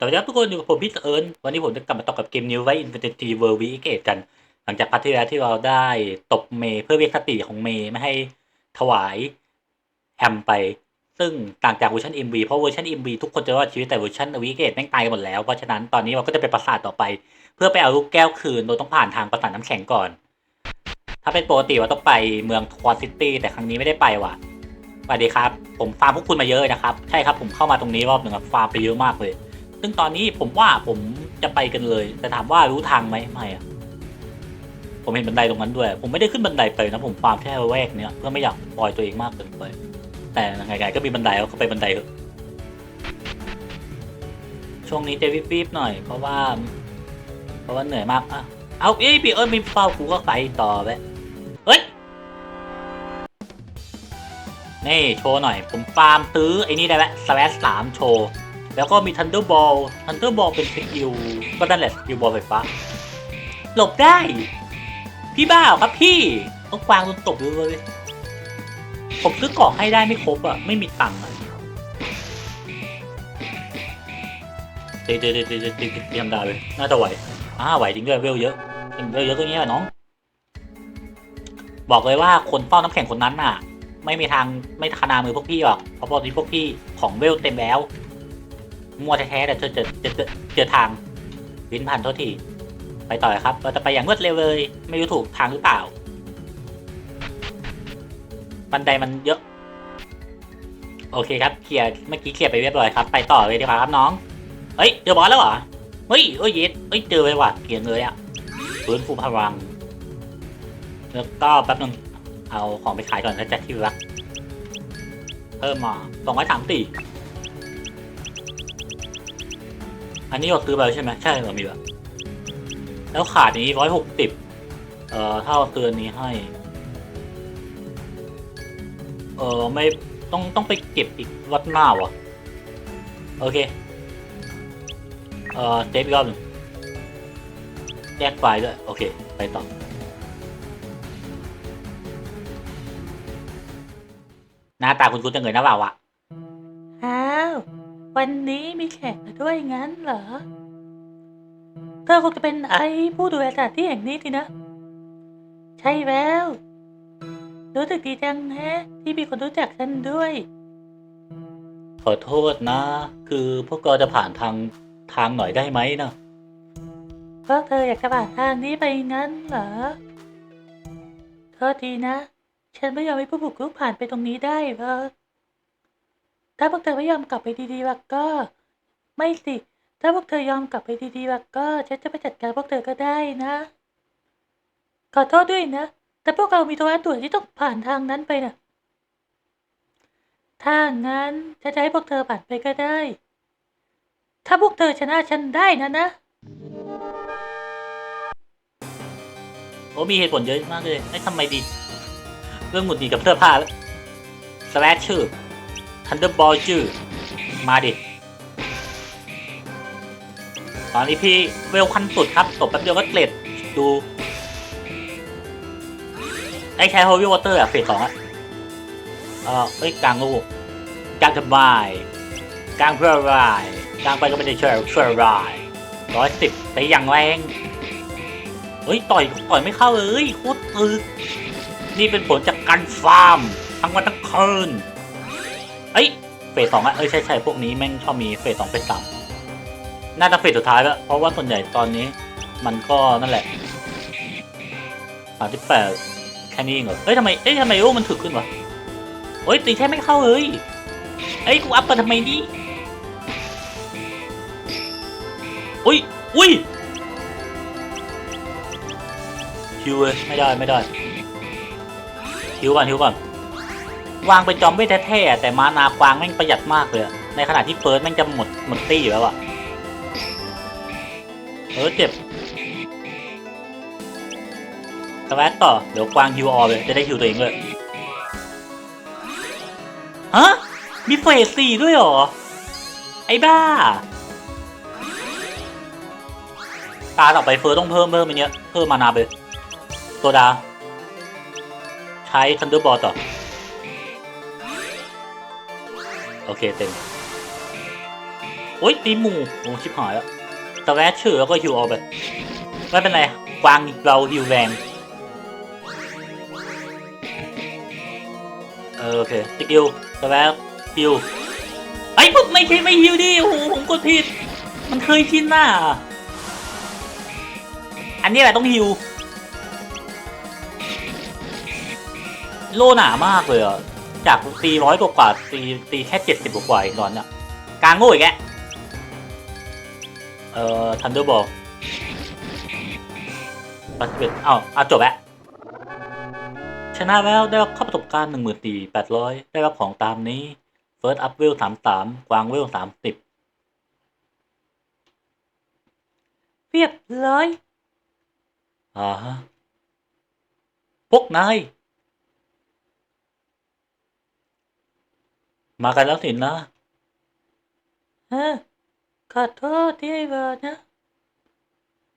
สวัสดีครับทุกคนอยู่กับผมพี่เอิญวันนี้ผมจะกลับมาต่อกับเกม New Life Infinity World v ีเกตกัน หลังจากพาร์ทที่แล้วที่เราได้ตบเมย์เพื่อเรียกคติของเมย์ไม่ให้ถวายแอมไป ซึ่งต่างจากเวอร์ชัน MV เพราะเวอร์ชัน MV ทุกคนจะรอดชีวิตแต่เวอร์ชันวีเกตแม่งตายหมดแล้วเพราะฉะนั้นตอนนี้เราก็จะไปปราสาทต่อไป เพื่อไปเอาลูกแก้วคืนโดยต้องผ่านทางปราสาทน้ำแข็งก่อน ถ้าเป็นปกติเราต้องไปเมืองควอซิตี้แต่ครั้งนี้ไม่ได้ไปว่ะสวัสดีครับ ผมฟาร์มพวกคุณมาเยอะนะครับใช่ครับผมเข้ามาตรงนี้รอบหนึ่งครับฟาร์มไปเยอะมากเลย ซึ่งตอนนี้ผมว่าผมจะไปกันเลย แต่ถามว่ารู้ทางไหมไม่อะผมเห็นบันไดตรงนั้นด้วย ผมไม่ได้ขึ้นบันไดไปนะผมฟาร์มแค่แวกเนี้ยเพื่อไม่อยากปล่อยตัวเองมากเกินไป แต่ไงๆก็มีบันไดก็ไปบันไดเถอะช่วงนี้จะวิบหน่อยเพราะว่า เพราะว่าเหนื่อยมากอะเอาเอ้ยพี่เอิร์มีเฝ้ากูก็ไปต่อไปเฮ้ยนี่โชว์หน่อย ผมฟาร์มซื้อไอ้นี่ได้แล้วสแลชสามโชว์ แล้วก็มี Thunderball Thunderball เป็นสกิลก็นั่นแหละสกิลบอลไฟฟ้า หลบได้ พี่บ้าเหรอครับพี่ต้องวางโดนตบเลย ผมซื้อเกาะให้ได้ไม่ครบอะ ไม่มีตังค์อะเตะเตะเตะเตะเตะเตรียมดาเลย น่าจะไหวอ่าไหวจริงด้วยเวลเยอะเวลเยอะก็เงี้ยน้อง บอกเลยว่าคนเฝ้าน้ำแข็งคนนั้นน่ะ ไม่มีทางไม่ขนามือพวกพี่หรอกเพราะปกติพวกพี่ของเวลเต็มแล้ว มัวแท้ๆแต่เจอเจอเจอเจอเจอทางวินผ่านโทษทีไปต่อครับ เราจะไปอย่างรวดเร็วเลย ไม่รู้ถูกทางหรือเปล่า บันไดมันเยอะ โอเคครับเคลียร์เมื่อกี้เคลียร์ไปเรียบร้อยครับ ไปต่อเลยดีกว่าครับน้อง เฮ้ยเจอบอสแล้วเหรอ เฮ้ยเอ้ยเย็ดเฮ้ยเจอเลยว่ะเกลียงเลยอะฟื้นฟูพลัง แล้วก็แป๊บนึงเอาของไปขายก่อนนะจ๊ะที่รัก เพิ่มมาสองร้อยสามสี่ อันนี้เราซื้อไปแล้วใช่ไหมใช่เรามีแบบแล้วขาดนี้ร้อยหกสิบเอ่อถ้าเราซื้อนนี้ให้ เออไม่ต้องต้องไปเก็บอีกวัดหน้าวะโอเค เอ่อเซฟอีกรอบหนึ่งแยกไฟล์ด้วย โอเค ไปต่อหน้าตาคุณคุณจะเงยหน้าเปล่าวะอ้าว วันนี้มีแขกมาด้วยงั้นเหรอ เธอคงจะเป็นไอผู้ดูแลสถานที่แห่งนี้ทีนะ ใช่แล้ว รู้สึกดีจังแฮะ ที่มีคนรู้จักฉันด้วย ขอโทษนะ คือพวกเราจะผ่านทางทางหน่อยได้ไหมนะพวกเธออยากจะผ่านทางนี้ไปงั้นเหรอโทษทีนะ ฉันไม่ยอมให้ผู้บุกรุกผ่านไปตรงนี้ได้หรอก ถ้าพวกเธอไม่ยอมกลับไปดีๆแล้วก็ ไม่สิ ถ้าพวกเธอยอมกลับไปดีๆแล้วก็ฉันจะไปจัดการพวกเธอก็ได้นะ ขอโทษด้วยนะ แต่พวกเรามีธุระด่วนที่ต้องผ่านทางนั้นไปนะถ้างั้นฉันจะให้พวกเธอผ่านไปก็ได้ ถ้าพวกเธอชนะฉันได้นะนะ โอ้มีเหตุผลเยอะมากเลยไม่ทำไมดี เรื่องหงุดหงิดกับเสื้อผ้าแล้วสแลชชื่อ ทันเดอร์บอลชื่อมาดิ ตอนนี้พี่เวลคันสุดครับ ตบแป๊บเดียวก็เกล็ดดู ไอ้ใช้โฮวี่วอเตอร์อะเฟสสองอะเออเอ้ยกลางลูกกลางทำไมกลางเพื่ออะไรกลางไปก็ไม่ได้ช่วยช่วยอะไรร้อยสิบแต่ย่างแรงเฮ้ย ต่อยต่อยไม่เข้าเลยโคตรตึก นี่เป็นผลจากการฟาร์ม ทั้งวันทั้งคืน อ้ยเฟสสองอะเอ้ยใช่ใช่พวกนี้แม่งชอบมีเฟสสองเฟสสามน่าจะเฟสสุดท้ายแล้วเพราะว่าส่วนใหญ่ตอนนี้ มันก็นั่นแหละสามสิบแปดแค่นี้เองเหรอเฮ้ยทำไมเอ้ยทำไมโอ้มันถึกขึ้นวะเฮ้ยตีแค่ไม่เข้าเลยเอ้ยกูอัพไปทำไมดิอุ้ยอุ้ยฮิวเลยไม่ได้ไม่ได้ฮิวก่อนฮิวก่อน วางไปจอมเวทแท้ๆแต่มานากวางแม่งประหยัดมากเลยในขณะที่เฟิร์สแม่งจะหมดหมดตี้อยู่แล้วอะเออเจ็บสวัสต่อ เดี๋ยวกวางฮิวออเลย จะได้ฮิวตัวเองเลยฮะ มีเฟสสี่ด้วยหรอ ไอ้บ้า ตาต่อไปเฟิร์สต้องเพิ่มเพิ่มอันเนี้ย เพิ่มมานาไปโซดา ใช้ทันเดอร์บอลต่อ โอเคเต็มโอ๊ยตีหมูโอ้ชิบหายแล้วแต่แวะชื่อแล้วก็ฮิวเอาไปไม่เป็นไรกวางเราฮิวแรงเออโอเคสกิลแต่แวะฮิวไอ้ยปุ๊บไม่ใช่ไม่ฮิวดิโอ้โหผมกดผิด มันเคยชินหน้าอันนี้แหละต้องฮิว โลหนามากเลยอะ จากตีร้อยกว่าตีตีแค่เจ็ดสิบกว่าอีกตอนเนี้ยกลางโง่อีกแกเอ่อทันเดอร์บอลปัสเวตอ้าวอะจบแล้วชนะแล้วได้รับค่าประสบการณ์หนึ่งหมื่นตีแปดร้อยได้รับของตามนี้ First Up เวลสามสามกวางเวลสามสิบเรียบร้อยอ่าฮะพวกนาย มากันแล้วสินะเออขอโทษที่ให้เบอร์นะ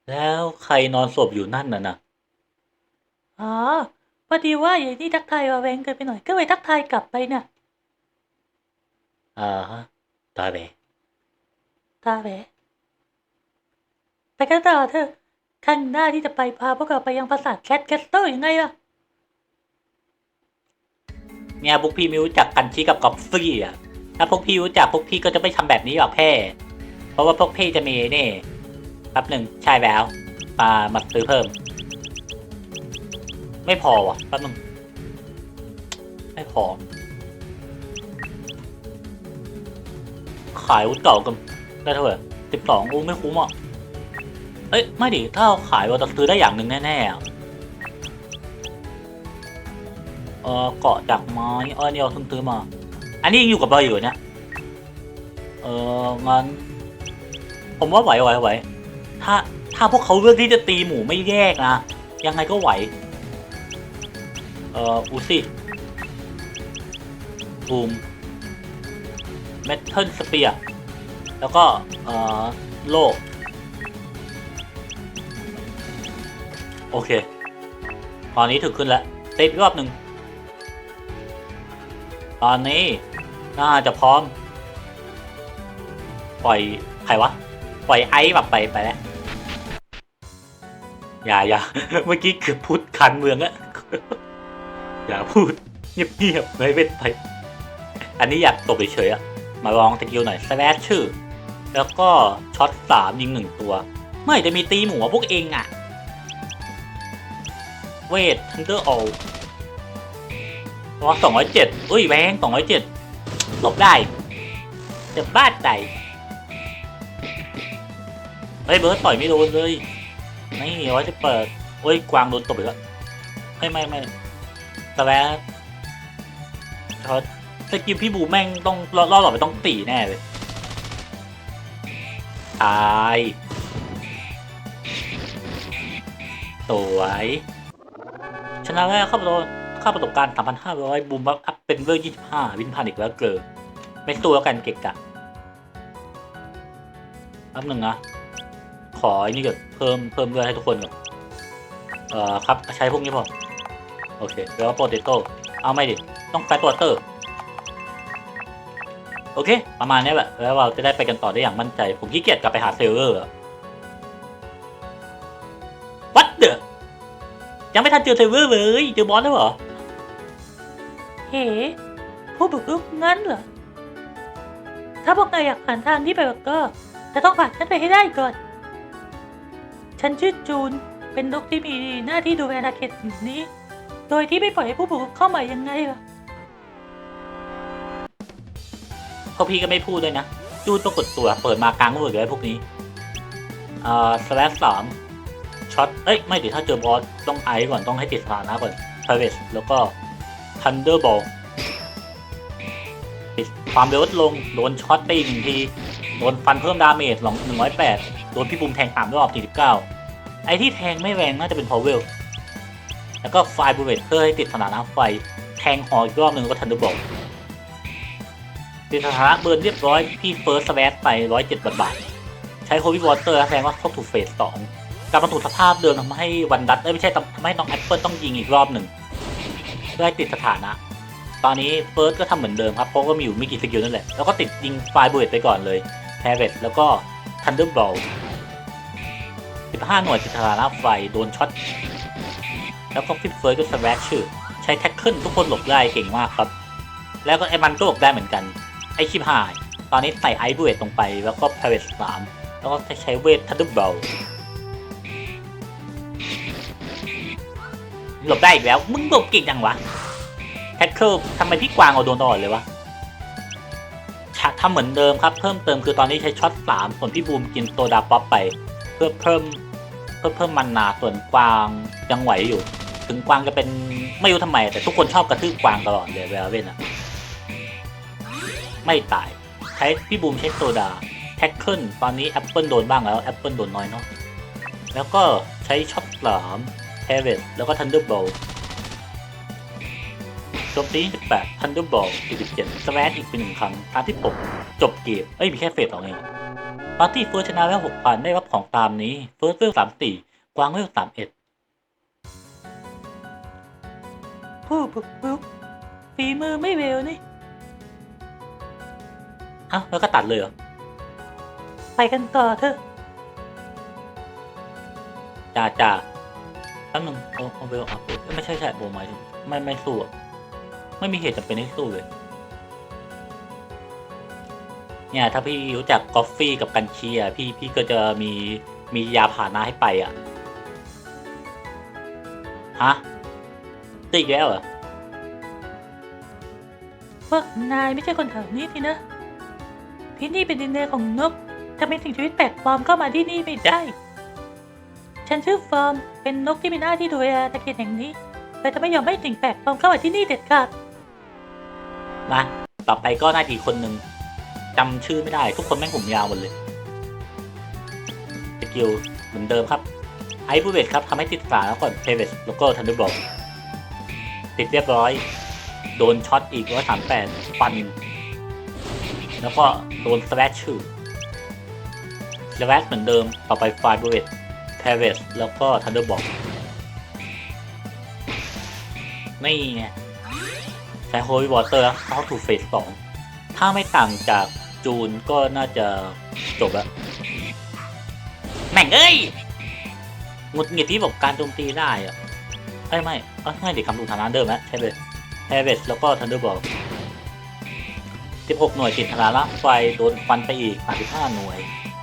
แล้วใครนอนศพอยู่นั่นน่ะนะอ๋อพอดีว่าอย่างนี้ทักทายว่าแวงเกินไปหน่อย ก็เลยทักทายกลับไปน่ะอ่าฮะตายไปตาแหวะไปกันต่อเถอะข้างหน้าที่จะไปพาพวกเราไปยังปราสาทแคทแคสเตอร์ยังไงล่ะ เนี่ยพวกพี่ไม่รู้จักกันชี้กับกอฟฟี่อะถ้าพวกพี่รู้จักพวกพี่ก็จะไม่ทำแบบนี้หรอกแพ่เพราะว่าพวกพี่จะมีนี่แป๊บหนึ่งใช่แล้วมามาซื้อเพิ่ม ไม่พอว่ะแป๊บหนึ่งไม่พอขายอาวุธเก่ากันได้เท่าไหร่สิบสองอูไม่คุ้มอะเอ้ยไม่ดิถ้าเราขายเราจะซื้อได้อย่างหนึ่งแน่ๆ เออเกาะจากไม้เออเนี่ยเราเพิ่งซื้อมา อันนี้ยังอยู่กับเราอยู่เนี่ยเอองั้นผมว่าไหวไหวไหวถ้าถ้าพวกเขาเลือกที่จะตีหมูไม่แยกนะยังไงก็ไหว เอออูซี่บูมเมทัลสเปียร์แล้วก็เออโลกโอเค ตอนนี้ถึงขึ้นแล้วเซฟอีกรอบหนึ่ง ตอนนี้ น่าจะพร้อม ปล่อยใครวะ ปล่อยไอซ์แบบไปไปแล้วอย่าอย่าเมื่อกี้เกือบพูดคันเมืองอะอย่าพูดเงียบๆไม่เป็นไป อันนี้อยากตบเฉยๆอะมาลองสกิลหน่อยสแลชชื่อ แล้วก็ช็อตสามยิงหนึ่งตัวเมื่อไหร่จะมีตีหมูพวกเองอะเวททันเดอร์ออล ว่าสองร้อยเจ็ดอุ้ยแบงสองร้อยเจ็ดหลบได้จะบ้าใจเฮ้ยเบิร์ดต่อยไม่โดนเลยไม่ร้อยจะเปิดโอ้ยกวางโดนตบอีกแล้วไม่ไม่ไม่สแลชช็อตสกิลพี่บูแม่งต้องรอดรอดไปต้องตีแน่เลยตายสวยชนะแล้วเข้าประตู ค่าประสบการณ์ 3,500 บูมบัฟอัพเป็นเวอร์25 วินพันอีกแล้วเกินไม่สู้แล้วกันเก็กกะแป๊บหนึ่งนะ ขอไอ้นี่ก่อนเพิ่มเพิ่มเลือดให้ทุกคนก่อนเอ่อครับ ใช้พวกนี้พอ โอเคแล้วโปรเตโต้เอาไม่ดิ ต้องแฟตตัวเตอร์ โอเค ประมาณนี้แหละ แล้วเราจะได้ไปกันต่อได้อย่างมั่นใจ ผมขี้เกียจกลับไปหาเซลเวอร์อะ What the ยังไม่ทันเจอเซลเวอร์เลย เจอบอสแล้วเหรอ เฮ้ผู้บุกรุกงั้นเหรอ ถ้าพวกนายอยากผ่านทางนี้ไปก็จะต้องผ่านฉันไปให้ได้ก่อน ฉันชื่อจูน เป็นนกที่มีหน้าที่ดูแลอาเขตนี้ โดยที่ไม่ปล่อยให้ผู้บุกรุกเข้ามายังไงล่ะพวกพี่ก็ไม่พูดเลยนะ จูดปรากฏตัวเปิดมากลางเวิร์กเลยพวกนี้ เอ่อสแลชสามช็อต เอ้ย ไม่ดิถ้าเจอบอสต้องไอซ์ก่อนต้องให้ติดสถานะก่อน p r i v a t แล้วก็ Thunderball ติดความเร็วลดลง โดนช็อตตีหนึ่งที โดนฟันเพิ่มดาเมจหลงหนึ่งร้อยแปดโดนพี่บุมแทงสามรอบสี่สิบเก้าไอที่แทงไม่แรงน่าจะเป็นพาวเวล แล้วก็ไฟบูเวตเพื่อให้ติดสถานะไฟ แทงหออีกรอบหนึ่งก็ทันเดอร์บอลติดสถานะเบิร์นเรียบร้อย พี่เฟิร์สสแวตไปร้อยเจ็ดบาทบาท ใช้โฮวิวอเตอร์แสดงว่าเข้าถูกเฟสสองกลับมาถูกสภาพเดิมทำให้วันดัตไม่ใช่ทำให้น้องแอปเปิลต้องยิงอีกรอบหนึ่ง เพื่อให้ติดสถานะ ตอนนี้เฟิร์สก็ทำเหมือนเดิมครับ เพราะว่ามีอยู่ไม่กี่สกิลนั่นแหละ แล้วก็ติดยิงไฟบูเวตไปก่อนเลยแพรเวสแล้วก็ทันเดอร์บอล15 หน่วยจิตราลาไฟโดนช็อต แล้วก็ฟิปเฟิร์สก็สแวชชื่อ ใช้แท็กเกิลทุกคนหลบได้เก่งมากครับ แล้วก็ไอ้มันก็หลบได้เหมือนกัน ไอ้ชิบหาย ตอนนี้ใส่ไอซ์เวทลงไปแล้วก็พาเวสสามแล้วก็ใช้เวททันเดอร์บอล หลบได้อีกแล้ว มึงหลบเก่งจังวะแท็กเกิลทำไมพี่กวางเอาโดนตลอดเลยวะทำเหมือนเดิมครับ เพิ่มเติมคือตอนนี้ใช้ช็อตสามส่วนพี่บูมกินโซดาป๊อปไป เพื่อเพิ่มเพื่อเพิ่มมันนาส่วนกวางยังไหวอยู่ ถึงกวางจะเป็นไม่รู้ทำไม แต่ทุกคนชอบกระทืบกวางตลอดเลยเวลาเว้นอะไม่ตายใช้พี่บูมใช้โซดาแท็กเกิลตอนนี้แอปเปิลโดนบ้างแล้วแอปเปิลโดนน้อยเนาะแล้วก็ใช้ช็อตสาม เทเวสแล้วก็ทันเดอร์บอลโจมตี 18ทันเดอร์บอล47สแวตอีกเป็นหนึ่งครั้งตามที่ผมจบเกมเอ้ย มีแค่เฟสสองเองปาร์ตี้เฟิร์สชนะแล้ว6,000 ได้รับของตามนี้ เฟิร์สเวล34 กวางเวล31ผู้บุกรุกฝีมือไม่เวลนี่อ้าวแล้วก็ตัดเลยเหรอ ไปกันต่อเถอะจ่าจ่า แป๊บนึงเอาเอาเวลอัพไม่ใช่ใช่โบมายถึงไม่ไม่สู้อะไม่มีเหตุจำเป็นให้สู้เลย เนี่ย ถ้าพี่รู้จักกอฟฟี่กับกันเชียพี่พี่ก็จะมีมียาผ่าหน้าให้ไปอะ ฮะติอีกแล้วเหรอพวกนายไม่ใช่คนแถวนี้สินะ ที่นี่เป็นดินแดนของนกจะเป็นสิ่งชีวิตแปลกปลอมเข้ามาที่นี่ไม่ได้ ฉันชื่อฟอร์ม เป็นนกที่มีหน้าที่ดูแลตะเกียนแห่งนี้แต่จะไม่ยอมให้สิ่งแปลกปลอมเข้ามาที่นี่เด็ดขาดมา ต่อไปก็น่าจะอีกคนหนึ่งจำชื่อไม่ได้ ทุกคนแม่งผมยาวหมดเลยสกิลเหมือนเดิมครับไอซ์บูเวตครับทำให้ติดฝาแล้วก่อนเพเวสแล้วก็ทันดอร์บอลติดเรียบร้อย โดนช็อตอีกร้อยสามแปดฟัน แล้วก็โดนสแลชชื่อสแลชเหมือนเดิมต่อไปไฟบูเวต เพเวสแล้วก็ทันเดอร์บอลนี่ไงใช้โฮลวอเตอร์เข้าถูกเฟสสองถ้าไม่ต่างจากจูนก็น่าจะจบแล้ว แม่งเอ้ยงุดหงิดที่บอกการโจมตีได้อะไม่ไม่ไม่เด็กคำดูฐานะเดิมนะใช่เลยแฮเวสแล้วก็ทันเดอร์บอล16 หน่วยติดธนาละไฟโดนฟันไปอีก 35 หน่วย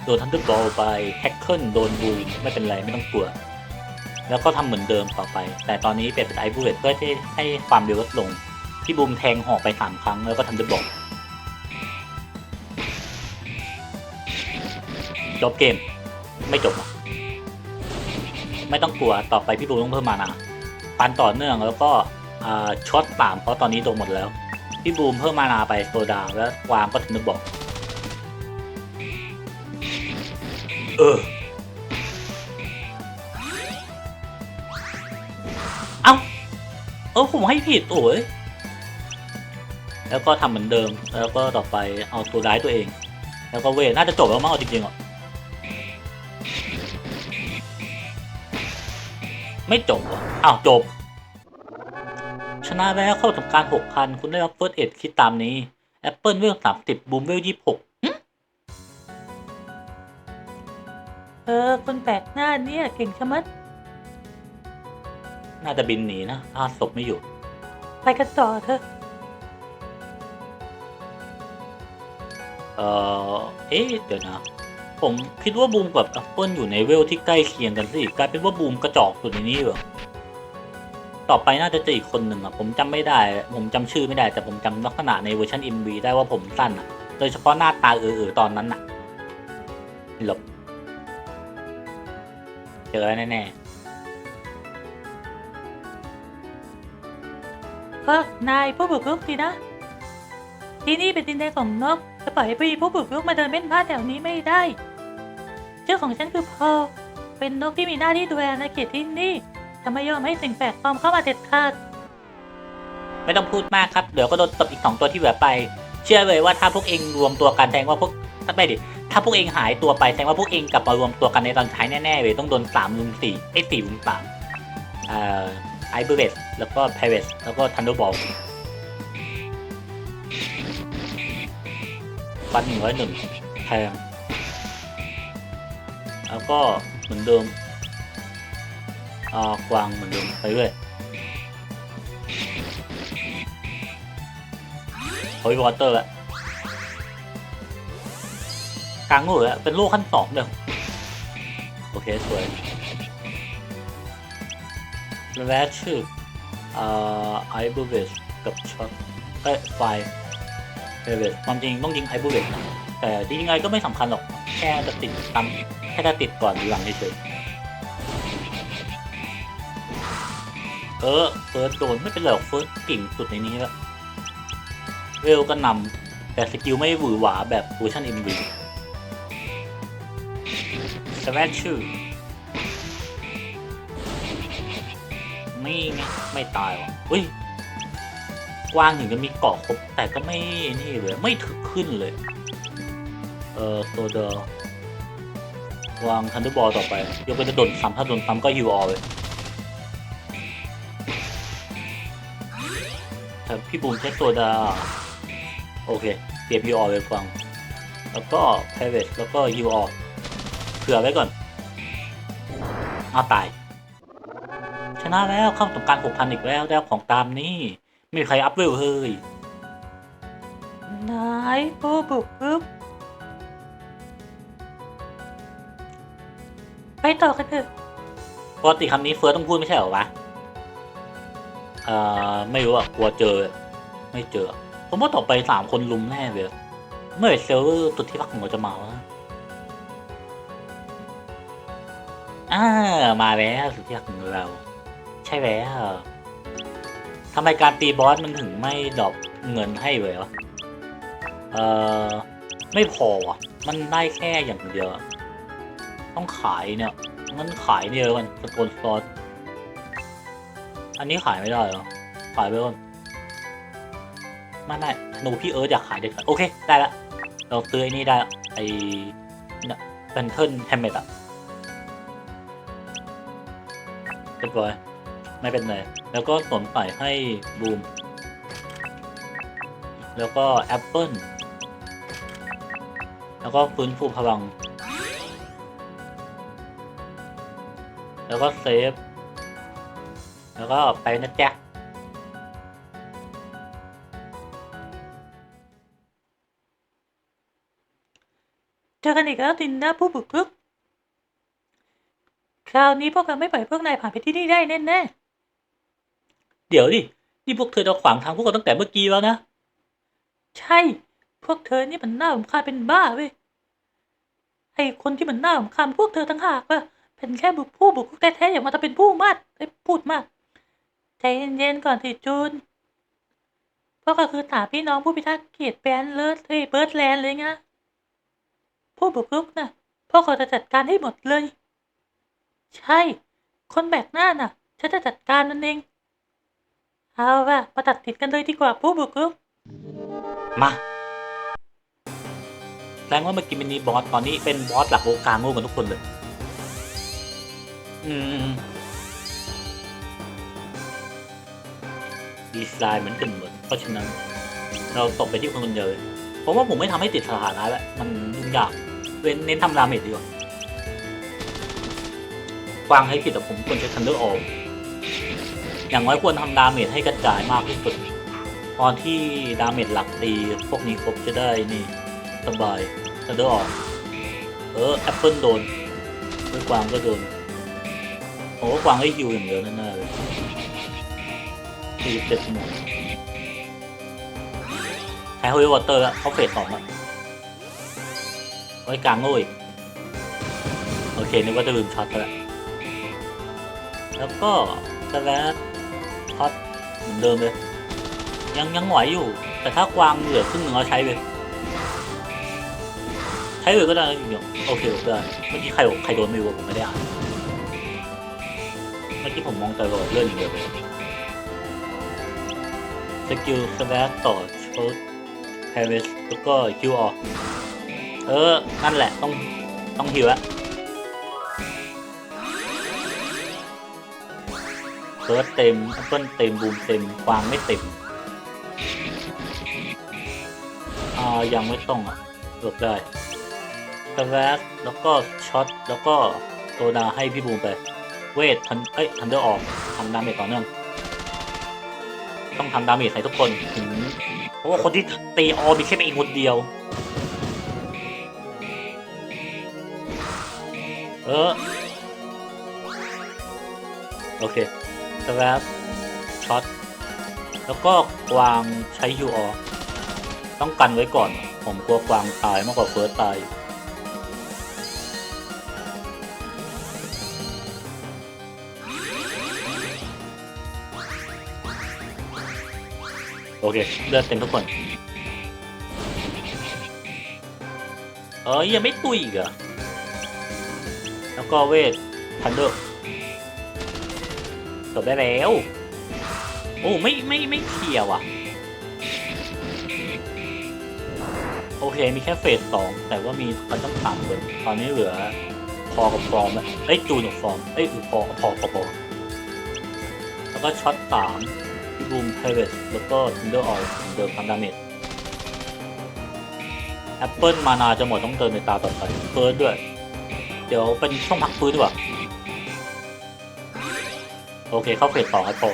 ดนทันเดอร์บอลไปแท็กเกิลโดนบูมไม่เป็นไรไม่ต้องกลัว แล้วก็ทำเหมือนเดิมต่อไป แต่ตอนนี้เปลี่ยนเป็นไอบูเวตเพื่อที่ให้ความเร็วลดลง พี่บูมแทงหอกไปสามครั้งแล้วก็ทันเดอร์บอกจบเกมไม่จบอะไม่ต้องกลัวต่อไปพี่บูมต้องเพิ่มมานะปันต่อเนื่องแล้วก็ช็อตสามเพราะตอนนี้โดนหมดแล้ว พี่บูมเพิ่มมานาไปโซดาแล้ววางก็ทันเดอร์บอก เออ เอ้า เออผมให้ผิดโอ้ยแล้วก็ทำเหมือนเดิม แล้วก็ต่อไปเอาตัวร้ายตัวเอง แล้วก็เวทน่าจะจบแล้วมั้งเอาจริงๆอะ ไม่จบเหรออ้าวจบ ชนะแล้วเข้าทำการ 6,000 คุณได้รับเฟิร์สเอ็ดคิดตามนี้ Apple เวล30บูมเวล26 เออ คนแปลกหน้าเนี่ย เก่งชะมัด น่าจะบินหนีนะถ้าศพไม่อยู่ ไปกันต่อเถอะเออเอ๊ะเดี๋ยวนะ ผมคิดว่าบูมกับ Apple อยู่ในเวลที่ใกล้เคียงกันสิกลายเป็นว่าบูมกระจอกสุดในนี้เหรอต่อไปน่าจะเจออีกคนหนึ่งอะ ผมจำไม่ได้ ผมจำชื่อไม่ได้ แต่ผมจำลักษณะในเวอร์ชัน MV ได้ว่าผมสั้นอะ โดยเฉพาะหน้าตาเออๆตอนนั้นอะหลบ เจอแน่ก็นายผู้บุกรุกสินะ ที่นี่เป็นดินแดนของนกจะปล่อยให้ผู้ผู้บุกรุกมาเดินเล่นพลาดแถวนี้ไม่ได้เจ้าของฉันคือพอเป็นนกที่มีหน้าที่ดูแลอาณาเขตที่นี่จะไม่ยอมให้สิ่งแปลกปลอมเข้ามาเด็ดขาดๆไม่ต้องพูดมากครับ เดี๋ยวก็โดนตบอีกสองตัวที่เหลือไป เชื่อเลยว่าถ้าพวกเองรวมตัวกันแสดงว่าพวกถ้าไม่ดิ ถ้าพวกเองหายตัวไปแสดงว่าพวกเองกลับมารวมตัวกันในตอนท้ายแน่ๆเลยต้องโดนสามลุมสี่ไอ้สี่ลุมสามเอ่อไอเบเวสแล้วก็ไพเวสแล้วก็ทันเดบอลฟันหนึ่งร้อยหนึ่งแทงแล้วก็เหมือนเดิมอ่ากวางเหมือนเดิมไปเรื่อยโอ้ยวอเตอร์ละ กลางงูแล้วเป็นโลกขั้นสองเดียวโอเค สวยแล้วชื่ออ่าไอบูเวสกับช็อตเอ้ยไฟเวสความจริงต้องยิงไอบูเวสนะแต่จริงๆไงก็ไม่สำคัญหรอก แค่จะติดตามแค่จะติดก่อนหรือหลังเฉยเออเฟิร์สโดนไม่เป็นไรหรอกเฟิร์สเก่งสุดในนี้แล้วเวลก็นำแต่สกิลไม่หวือหวาแบบเวอร์ชันเอ็มวี สแวชชื่อนี่ไงไม่ตายว่ะอุ้ย กว้างถึงจะมีเกาะครบ แต่ก็ไม่นี่เลย ไม่ถึกขึ้นเลย เออตัวเดอวางทันเดอร์บอลต่อไปยกเป็นจะโดนซ้ำถ้าโดนซ้ำก็ฮิวออเลยแต่พี่บูมใช้ตัวดา โอเคเปลี่ยนฮิวออเลยฟัง แล้วก็ไพเวทแล้วก็ฮิวออเผื่อไว้ก่อนอ้าวตาย ชนะแล้วเข้าต้องการหกพันอีกแล้วได้ของตามนี้ ไม่มีใครอัพเวลเฮ้ยนายผู้บุกรุกไปต่อกันเถอะปกติคำนี้เฟิร์สต้องพูดไม่ใช่เหรอวะ เอ่อ ไม่รู้อะกลัวเจอ ไม่เจอ ผมว่าต่อไปสามคนลุมแน่เลย เมื่อไหร่เซลล์สุดที่รักของเราจะมาวะ อ่ามาแล้วสุดที่รักของเรา ใช่แล้วทำไมการตีบอสมันถึงไม่ดรอปเงินให้เลยวะเอ่อไม่พอวะมันได้แค่อย่างเดียว ต้องขายเนี่ย มันขายเนี่ยกันสโตนซอสอันนี้ขายไม่ได้หรอ ขายไปก่อนไม่ไม่ธนูพี่เอิร์ธอยากขายเด็ดขาดโอเค ได้ละ เราซื้อไอ้นี่ได้ละไอ้เนี่ยเป็นเทิร์นแฮมเมดอะ เรียบร้อย ไม่เป็นไร แล้วก็สวมใส่ให้บูม แล้วก็แอปเปิลแล้วก็ฟื้นฟูพลัง แล้วก็เซฟ แล้วก็ไปนะจ๊ะเจอกันอีกแล้วตินนะผู้บุกรุก คราวนี้พวกเราไม่ปล่อยพวกนายผ่านไปที่นี่ได้แน่แน่เดี๋ยวดิ นี่พวกเธอจะขวางทางพวกเราตั้งแต่เมื่อกี้แล้วนะๆใช่ พวกเธอนี่มันน่ารำคาญเป็นบ้าเว้ย ไอ้คนที่มันน่ารำคาญพวกเธอทั้งหากว่าเป็นแค่บุกผู้บุกรุกแท้ๆอย่ามาทำเป็นผู้มากไอ้ยพูดมาก ใจเย็นๆก่อนสิจูนพวกก็คือถามพี่น้องผู้พิทักษ์เขตแบนเลิศเฮ้ยเบิร์ดแลนด์เลยไงผู้บุกรุกนะพวกเราจะจัดการให้หมดเลย ใช่ คนแบกหน้าน่ะ ฉันจะจัดการมันเอง เอาว่ะมาตัดติดกันเลยดีกว่าผู้บุกรุกมาแสดงว่าเมื่อกี้มินิบอสตอนนี้เป็นบอสหลักโลกาโง่กันทุกคนเลย อืม ดีไซน์เหมือนกันหมดเพราะฉะนั้น เราตกไปที่คนคนเดียวเลยเพราะว่าผมไม่ทำให้ติดสถานะแล้ว มันยุ่งยากเว้นเน้นทำดาเมจดีกว่า วางให้ผิดแต่ผมควรใช้ทันเดอร์ออลอย่างน้อยควรทำดาเมจให้กระจายมากที่สุด ตอนที่ดาเมจหลักตีพวกนี้ครบจะได้นี่สบายทันเดอร์ออลเออแอปเปิลโดนด้วยกวางก็โดนโอ้กวางให้ฮิวอย่างเดียวแน่ๆเลยสี่สิบเจ็ดชั่วโมงใช้ฮอลวอเตอร์แล้วเขาเฟสสองแล้วไว้กลางโง่อีกโอเคนึกว่าจะลืมช็อตไปแล้ว แล้วก็สแลชช็อตเหมือนเดิมเลย ยังยังไหวอยู่ แต่ถ้ากวางเหลือครึ่งหนึ่งเราใช้เลย ใช้เลยก็ได้นะอยู่ๆโอเคได้เมื่อกี้ใครใครโดนไม่รู้ผมไม่ได้อ่านเมื่อกี้ผมมองต่โหลดเลื่อนอย่างเดียวเลยสกิลสแลชต่อโชดแฮร์ริสแล้วก็คิวออกเออ นั่นแหละต้องต้องฮิวละ เฟิร์สเต็มแอปเปิลเต็มบูมเต็มกวางไม่เต็มอ่ายังไม่ต้องอะหลบได้สแวสแล้วก็ช็อตแล้วก็โซดาให้พี่บูมไป เวททันเอ้ยทันเดอร์ออกทำดาเมจต่อเนื่องต้องทำดาเมจใส่ทุกคนถึงเพราะว่าคนที่ตีออมีแค่เองคนเดียว เออ โอเค สแวสช็อต แล้วก็กวางใช้ยูออต้องกันไว้ก่อน ผมกลัวกวางตายมากกว่าเฟิร์สตายโอเค เลือดเต็มทุกคน เออยังไม่ตุยอีกเหรอแล้วก็เวททันเดอร์ บได้แล้ว โอ้ไม่ไม่ไม่เคลียร์ว่ะ โอเคมีแค่เฟสสองแต่ว่ามีมันต้องสามคนตอนนี้เหลือพอกับฟอร์มอะเอ้ยจูนกับฟอร์มเอ้ยอือพอพอพอพอแล้วก็ช็อตสามบูมไพเวทแล้วก็ทินเดอร์ออลเดิมทำดาเมจแอปเปิลมานาจะหมดต้องเติมในตาต่อไปเฟิร์สด้วย เดี๋ยวเป็นช่วงพักฟื้นดีกว่า โอเคเข้าเฟสสองครับพอ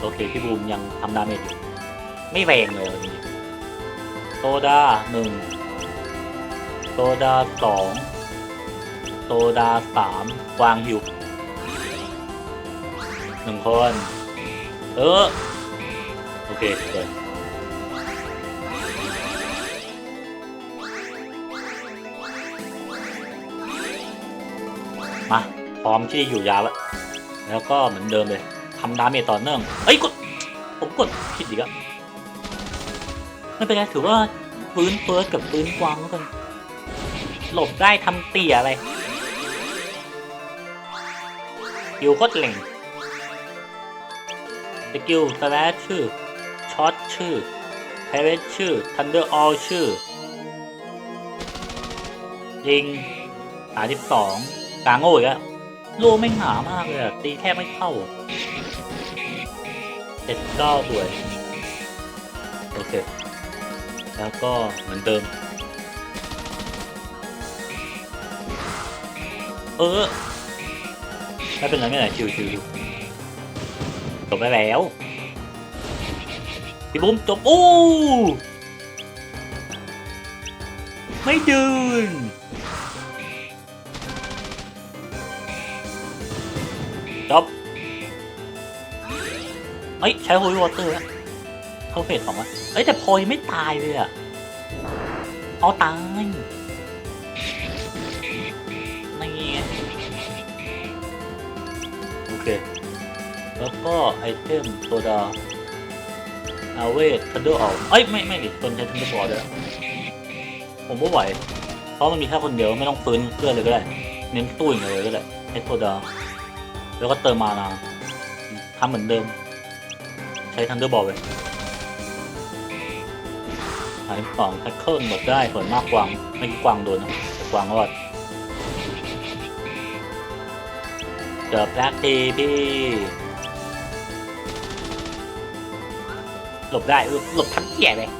โอเคพี่บูมยังทำดาเมจอยู่ไม่แรงเลยนี่โซดาหนึ่งโซดาสองโซดาสามวางอยู่หนึ่งคน เออ โอเคเกิด พร้อมที่จะอยู่ยาวแล้วแล้วก็เหมือนเดิมเลยทำดาเมจต่อเนื่องเอ้ยกดผมกดผิดอีกอะไม่เป็นไรถือว่าปืนเฟิร์สกับปืนกวางแล้วกันหลบได้ทำเตี่ยอะไรกิวโคตรเหล่งสกิลสแลชชื่อช็อตชื่อไพเรตชื่อทันเดอร์ออลชื่อยิงหาที่สองกลางโง่อีกแล้ว ลไม่หามากเลยตีแค่ไม่เข้าเจ็ดเก้าสวย โอเค แล้วก็เหมือนเดิม เออ ไม่เป็นไรไม่เป็นไรชิวชิวชิวจบไปแล้วพี่บุ้มจบ โอ้ ไม่ดืน อ้ยใช้โฮลวอเตอร์แล้วเขาเฟสสองอะเอ้ยแต่พลอยไม่ตายเลยอะเอาตายนี่ไงโอเค แล้วก็ไอเทมโซดาอาเวททันเดอร์ออกเอ้ยไม่ไม่ดิตนใช้ทันเดอร์บอลด้วยผมไม่ไหว เพราะมันมีแค่คนเดียวไม่ต้องฟื้นเพื่อนเลยก็ได้ เน้นตู้อย่างเดียวก็ได้ไอโซดาแล้วก็เติมมานาทำเหมือนเดิม ใช้ทันเดอร์บอลไปหายสองแท็กเกิลหมดได้ส่วนมากกวางไม่กี่กวางโดนนะแต่กวางรอดเจอแบล็กทีพี่หลบได้หลบทั้งเกียร์เลย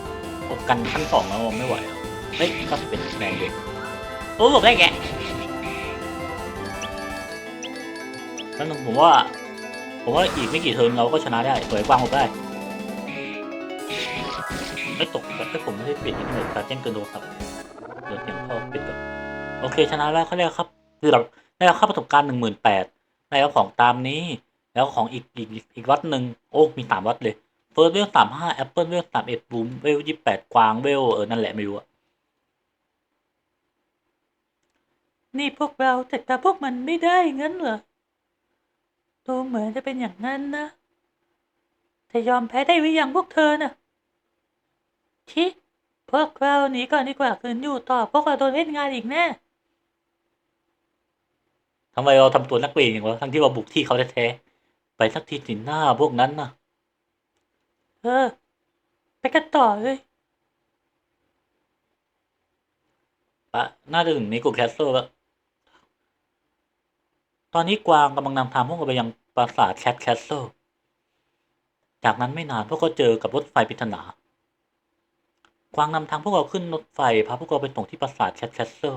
หลบกันขั้นสองแล้วไม่ไหวเฮ้ยก็เป็นแรงเด็กโอ้หลบได้แกแล้วนึงผมว่า ผมว่าอีกไม่กี่เทิร์นเราก็ชนะได้สวยกว้างหมดได้ไม่ตกแต่ถ้าผมไม่ได้ปิดนี่เลยการแจ้งเตือนโทรศัพท์เดี๋ยวเสียงเข้าปิดก่อนโอเคชนะแล้วเขาเรียกครับ คือเราได้รับค่าประสบการณ์หนึ่งหมื่นแปดได้รับของตามนี้ แล้วของอีกอีกอีกอีกวัดหนึ่งโอ้มีสามวัดเลยเฟิร์สเวลสามห้าแอปเปิลเวลสามเอ็ดบูมเวลยี่แปดกวางเวลเออนั่นแหละไม่รู้อะนี่พวกเราจัดการพวกมันไม่ได้งั้นเหรอ ดูเหมือนจะเป็นอย่างนั้นนะจะยอมแพ้ได้หรือยังพวกเธอน่ะชิพวกเราหนีก่อนดีกว่าคืนอยู่ต่อพวกเราโดนเล่นงานอีกแน่ทำไมเราทำตัวนักเลงอย่างวะทั้งที่เราบุกที่เขาแท้ๆไปสักทีสิหน้าพวกนั้นนะเออ ไปกันต่อเลยปะน่าจะถึงในกูแคสเซิลแล้ว ตอนนี้กวางกำลังนำทางพวกเราไปยังปราสาทแคทแคสเซิล จากนั้นไม่นานพวกเขาเจอกับรถไฟปริศนากวางนำทางพวกเราขึ้นรถไฟพาพวกเราไปส่งที่ปราสาทแคทแคสเซิล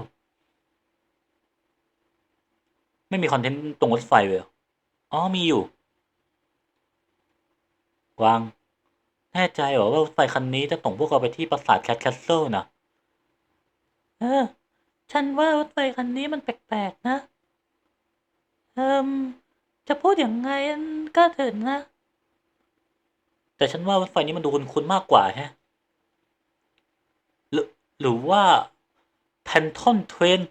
ไม่มีคอนเทนต์ตรงรถไฟเลยออ๋อมีอยู่ กวาง แน่ใจเหรอว่ารถไฟคันนี้จะส่งพวกเราไปที่ปราสาทแคทแคสเซิลนะเออฉันว่ารถไฟคันนี้มันแปลกๆนะ เอิมจะพูดอย่างไงก็เถิดนะ แต่ฉันว่ารถไฟนี้มันดูคุ้นๆมากกว่าแฮะหรือหรือว่าแพนทอนเทรน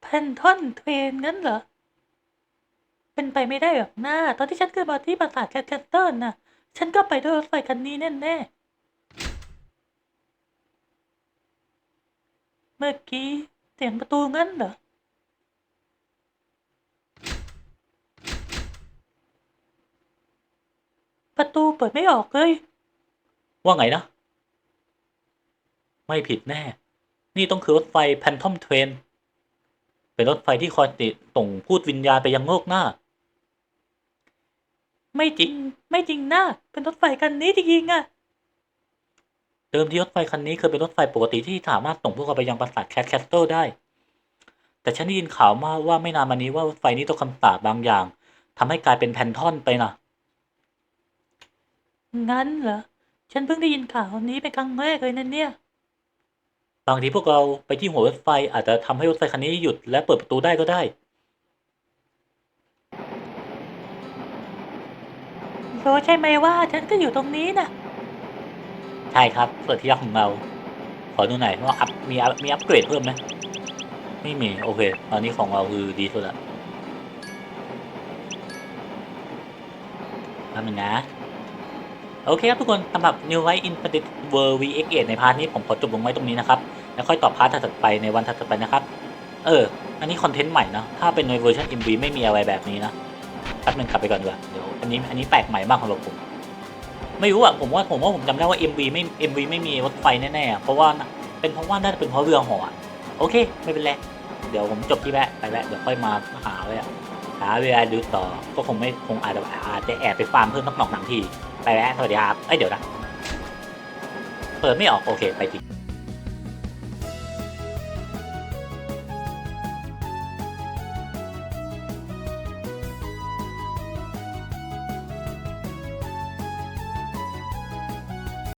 แพนทอนเทรนงั้นเหรอ เป็นไปไม่ได้หรอกนะตอนที่ฉันขึ้นมาที่ปราสาทแคทแคสเติลน่ะ ฉันก็ไปด้วยรถไฟคันนี้แน่ๆ เมื่อกี้เสียงประตูงั้นเหรอ ประตูเปิดไม่ออกเลย ว่าไงนะ ไม่ผิดแน่ นี่ต้องคือรถไฟแพนทอมเทรน เป็นรถไฟที่คอยติดส่งพูดวิญญาณไปยังโลกหน้า ไม่จริง ไม่จริงนะ เป็นรถไฟคันนี้จริงๆอะเดิมทีรถไฟคันนี้เคยเป็นรถไฟปกติที่สามารถส่งพวกเราไปยังปราสาทแคทแคสเตลได้ แต่ฉันได้ยินข่าวมาว่าไม่นานมานี้ว่ารถไฟนี้ต้องคำสาปบางอย่างทำให้กลายเป็นแพนทอนไปนะ งั้นเหรอ ฉันเพิ่งได้ยินข่าวนี้เป็นครั้งแรกเลยนะเนี่ย บางทีพวกเราไปที่หัวรถไฟอาจจะทำให้รถไฟคันนี้หยุดและเปิดประตูได้ก็ได้ รู้ใช่ไหมว่าฉันก็อยู่ตรงนี้นะใช่ครับเปิดที่รักของเรา ขอดูหน่อยว่าอัพมีอัพมีอัปเกรดเพิ่มไหมไม่มี โอเค ตอนนี้ของเราคือดีสุดละแป๊บนึงนะ โอเคครับทุกคนสำหรับ New Light Infinite World VX8 ในพาร์ทนี้ผมขอจบลงไว้ตรงนี้นะครับ แล้วค่อยต่อพาร์ทถัดไปในวันถัดไปนะครับ เออ อันนี้คอนเทนต์ใหม่นะ ถ้าเป็นในเวอร์ชัน MV ไม่มีอะไรแบบนี้นะแป๊บนึงกลับไปก่อนดีกว่าเดี๋ยวอันนี้อันนี้แปลกใหม่มากสำหรับผม ไม่รู้อะผมว่าผมว่าผมจำได้ว่า MV ไม่ MV ไม่มีรถไฟแน่ๆอะเพราะว่าเป็นเพราะว่าน่าจะเป็นเพราะเรือหออโอเค ไม่เป็นไร เดี๋ยวผมจบที่แวะไปแวะเดี๋ยวค่อยมาหาเลยอะหาเวลาดูต่อ ก็คงไม่คงอาจจะอาจจะแอบไปฟาร์มเพิ่มสักหนอกหนังที ไปแล้วสวัสดีครับ เอ้ยเดี๋ยวนะ เปิดไม่ออกโอเคไปจริด